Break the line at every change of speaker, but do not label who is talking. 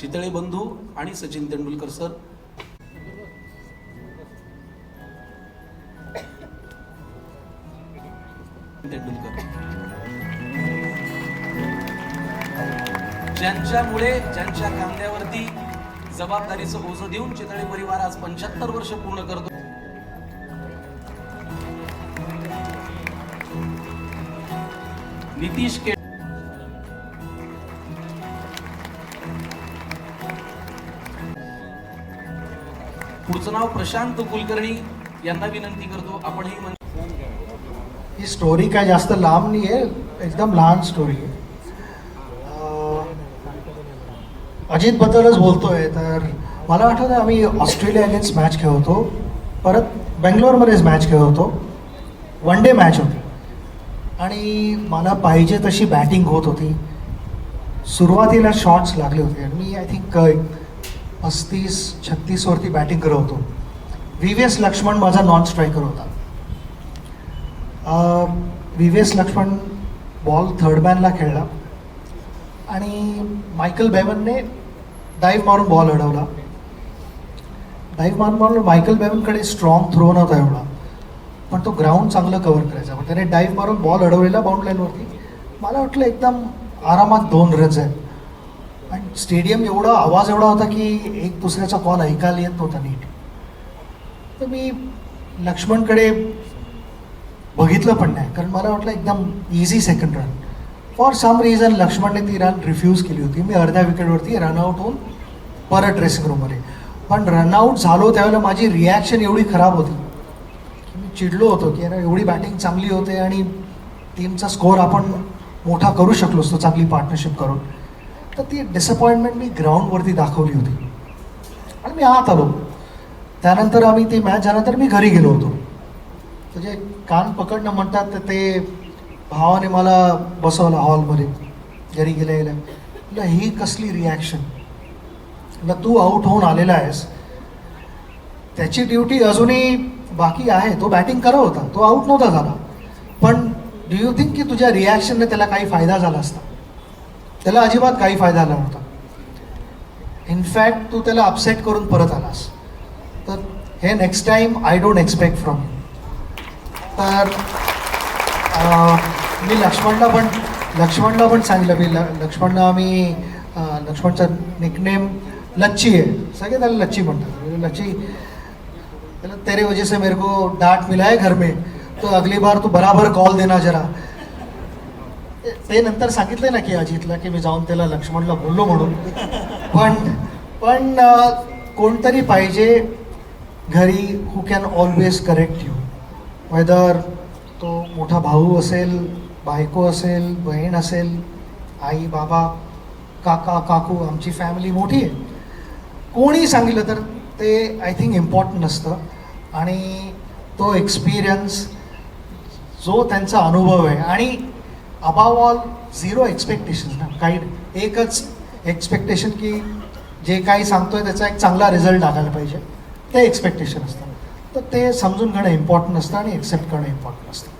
चितळे बंधू आणि सचिन तेंडुलकर सर. तेंडुलकर. ज्यांच्यामुळे ज्यांच्या कांद्यावरती जबाबदारीचं ओझं देऊन चितळे परिवार आज पंच्याहत्तर वर्ष पूर्ण करतो. नितीश के पुढचं नाव प्रशांत कुलकर्णी यांना विनंती करतो. आपणही मंच
ही स्टोरी काय जास्त लांब नाही आहे एकदम लहान स्टोरी आहे. अं, अजितबद्दलच बोलतोय तर मला आठवतं आम्ही ऑस्ट्रेलिया अगेन्स्ट मॅच खेळतो. परत बेंगलोरमध्येच मॅच खेळतो. होतो वन डे मॅच होती. आणि मला पाहिजे तशी बॅटिंग होत होती. सुरुवातीला शॉट्स लागले होते. आणि मी आय थिंक पस्तीस छत्तीसवरती बॅटिंग करत होतो व्ही व्ही एस लक्ष्मण माझा नॉन स्ट्रायकर होता V V S Laxman ball third मॅनला खेळला. आणि मायकल बेवनने डाईव्ह मारून बॉल अडवला. डाईव्ह मारून मारून मायकल बेवनकडे स्ट्रॉंग थ्रो नव्हता एवढा. पण तो ग्राउंड चांगलं कव्हर करायचा. पण त्याने डाईव्ह मारून बॉल अडवलेला बाउंड लाईनवरती मला वाटलं एकदम आरामात दोन रन्स आहेत. स्टेडियम एवढा आवाज एवढा होता की एक दुसऱ्याचा कॉल ऐकायला येत नव्हता नीट. तर मी लक्ष्मणकडे बघितलं पण नाही कारण मला वाटलं एकदम easy second run for some reason लक्ष्मणने ती रन रिफ्यूज केली होती. मी अर्ध्या विकेटवरती रनआउट होऊन परत ड्रेसिंग रूममध्ये पण रनआउट झालो त्यावेळेला माझी रिॲक्शन एवढी खराब होती. की मी चिडलो होतो की अरे एवढी बॅटिंग चांगली होते आणि टीमचा स्कोअर आपण मोठा करू शकलो असतो चांगली पार्टनरशिप करून. तर ती डिसअपॉइंटमेंट मी ग्राउंडवरती दाखवली होती. आणि मी आत आलो. त्यानंतर आम्ही ती मॅच झाल्यानंतर मी घरी गेलो होतो. तर कान पकडणं म्हणतात तर ते भावाने मला बसवलं हॉलमध्ये घरी गेल्या गेल्या. म्हटलं ही कसली रिॲक्शन म्हटलं तू आऊट होऊन आलेला आहेस. त्याची ड्युटी अजूनही बाकी आहे. तो बॅटिंग करत होता. तो आऊट नव्हता झाला. पण डू यू थिंक की तुझ्या रिॲक्शनने त्याला काही फायदा झाला असता? त्याला अजिबात काही फायदा नव्हता. इनफॅक्ट तू त्याला अपसेट करून परत आलास. तर हे next time I don't expect from तर मी लक्ष्मणला पण लक्ष्मणला पण सांगितलं मी ल लक्ष्मणला आम्ही लक्ष्मणचा निकनेम लच्ची आहे. सगळे त्याला लच्ची म्हणतात. म्हणजे लच्ची त्याला तेरे वजह से मेरे को डांट मिला है घर में. तो अगली बार तू बराबर कॉल देना जरा. ते- ते नंतर सांगितलं ना की अजितला की मी जाऊन त्याला लक्ष्मणला बोललो म्हणून. पण पण कोणतरी पाहिजे घरी who can always correct you whether तो मोठा भाऊ असेल बायको असेल बहीण असेल आई बाबा काका काकू आमची फॅमिली मोठी आहे. कोणी सांगितलं तर ते आय थिंक इम्पॉर्टंट असतं आणि तो एक्सपिरियन्स जो त्यांचा अनुभव आहे. आणि अबाव ऑल झिरो एक्सपेक्टेशन ना काही एकच एक्सपेक्टेशन की जे काही सांगतोय त्याचा एक चांगला रिझल्ट लागायला पाहिजे. ते एक्सपेक्टेशन असतं. तर ते समजून घेणं इम्पॉर्टंट असतं आणि एक्सेप्ट करणं इम्पॉर्टंट असतं.